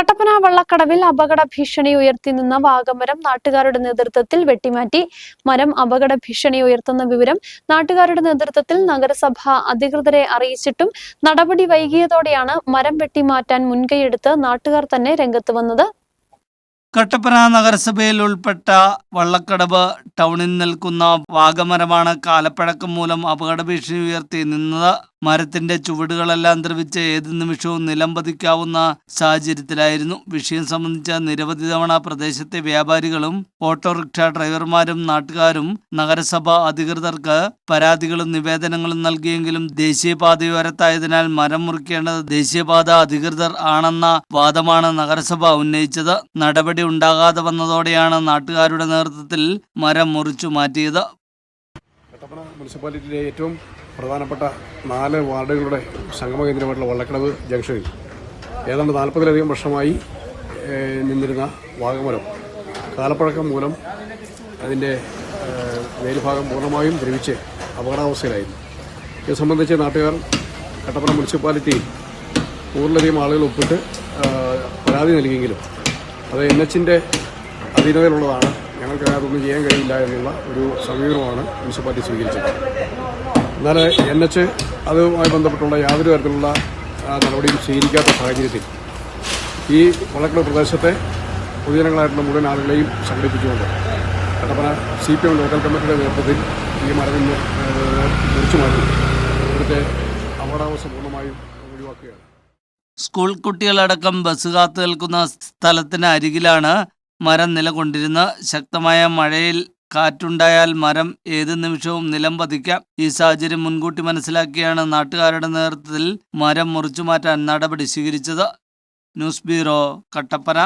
കട്ടപ്പന വള്ളക്കടവിൽ അപകട ഭീഷണി ഉയർത്തി നിന്ന വാഗമരം നാട്ടുകാരുടെ നേതൃത്വത്തിൽ വെട്ടിമാറ്റി. മരം അപകട ഭീഷണി ഉയർത്തുന്ന വിവരം നാട്ടുകാരുടെ നേതൃത്വത്തിൽ നഗരസഭ അധികൃതരെ അറിയിച്ചിട്ടും നടപടി വൈകിയതോടെയാണ് മരം വെട്ടിമാറ്റാൻ മുൻകൈയെടുത്ത് നാട്ടുകാർ തന്നെ രംഗത്ത് വന്നത്. കട്ടപ്പന നഗരസഭയിൽ ഉൾപ്പെട്ട വള്ളക്കടവ് ടൗണിൽ നിൽക്കുന്ന വാഗമരമാണ് കാലപ്പഴക്കം മൂലം അപകട ഭീഷണി ഉയർത്തി നിന്നത്. മരത്തിന്റെ ചുവടുകളെല്ലാം ദ്രവിച്ച് ഏത് നിമിഷവും നിലംപതിക്കാവുന്ന സാഹചര്യത്തിലായിരുന്നു. വിഷയം സംബന്ധിച്ച നിരവധി തവണ പ്രദേശത്തെ വ്യാപാരികളും ഓട്ടോറിക്ഷ ഡ്രൈവർമാരും നാട്ടുകാരും നഗരസഭ അധികൃതർക്ക് പരാതികളും നിവേദനങ്ങളും നൽകിയെങ്കിലും ദേശീയപാതയോരത്തായതിനാൽ മരം മുറിക്കേണ്ടത് ദേശീയപാത അധികൃതർ ആണെന്ന വാദമാണ് നഗരസഭ ഉന്നയിച്ചത്. നടപടി ഉണ്ടാകാതെ വന്നതോടെയാണ് നാട്ടുകാരുടെ നേതൃത്വത്തിൽ മരം മുറിച്ചു മാറ്റിയത്. കട്ടപ്പന മുനിസിപ്പാലിറ്റിയിലെ ഏറ്റവും പ്രധാനപ്പെട്ട നാല് വാർഡുകളുടെ സംഗമ കേന്ദ്രമായിട്ടുള്ള വള്ളക്കടവ് ജംഗ്ഷനിൽ ഏതാണ്ട് നാൽപ്പതിലധികം വർഷമായി നിന്നിരുന്ന വാഗമരം. കാലപ്പഴക്കം മൂലം അതിന്റെ മേൽഭാഗം പൂർണമായും ദ്രവിച്ച് അപകടാവസ്ഥയിലായിരുന്നു. ഇത് സംബന്ധിച്ച് നാട്ടുകാർ കട്ടപ്പന മുനിസിപ്പാലിറ്റിയിൽ നൂറിലധികം ആളുകൾ ഒപ്പിട്ട് പരാതി നൽകിയെങ്കിലും അത് എൻ എച്ചിന്റെ അധീനതയിലുള്ളതാണ്. ഞങ്ങൾക്ക് അതൊന്നും ചെയ്യാൻ കഴിയില്ല എന്നുള്ള ഒരു സമീപനമാണ് മുനിസിപ്പാലിറ്റി സ്വീകരിച്ചത്. എന്നാൽ എൻ എച്ച് അതുമായി ബന്ധപ്പെട്ടുള്ള യാതൊരു തരത്തിലുള്ള നടപടിയും സ്വീകരിക്കാത്ത സാഹചര്യത്തിൽ ഈ വളക്കട പ്രദേശത്തെ പൊതുജനങ്ങളായിട്ടുള്ള മുഴുവൻ ആളുകളെയും സംഘടിപ്പിച്ചുകൊണ്ട് Kattappana C P M local കമ്മിറ്റിയുടെ നേതൃത്വത്തിൽ ഈ മരം മുറിച്ചു മാറ്റി ഇവിടുത്തെ അപകടാവസ്ഥ പൂർണമായും ഒഴിവാക്കുകയാണ്. സ്കൂൾ കുട്ടികളടക്കം ബസ് കാത്തു നിൽക്കുന്ന സ്ഥലത്തിന് അരികിലാണ് മരം നിലകൊണ്ടിരുന്ന ശക്തമായ മഴയിൽ കാറ്റുണ്ടായാൽ മരം ഏത് നിമിഷവും നിലം പതിക്കാം. ഈ സാഹചര്യം മുൻകൂട്ടി മനസ്സിലാക്കിയാണ് നാട്ടുകാരുടെ നേതൃത്വത്തിൽ മരം മുറിച്ചു മാറ്റാൻ നടപടി സ്വീകരിച്ചത്. News bureau Kattappana.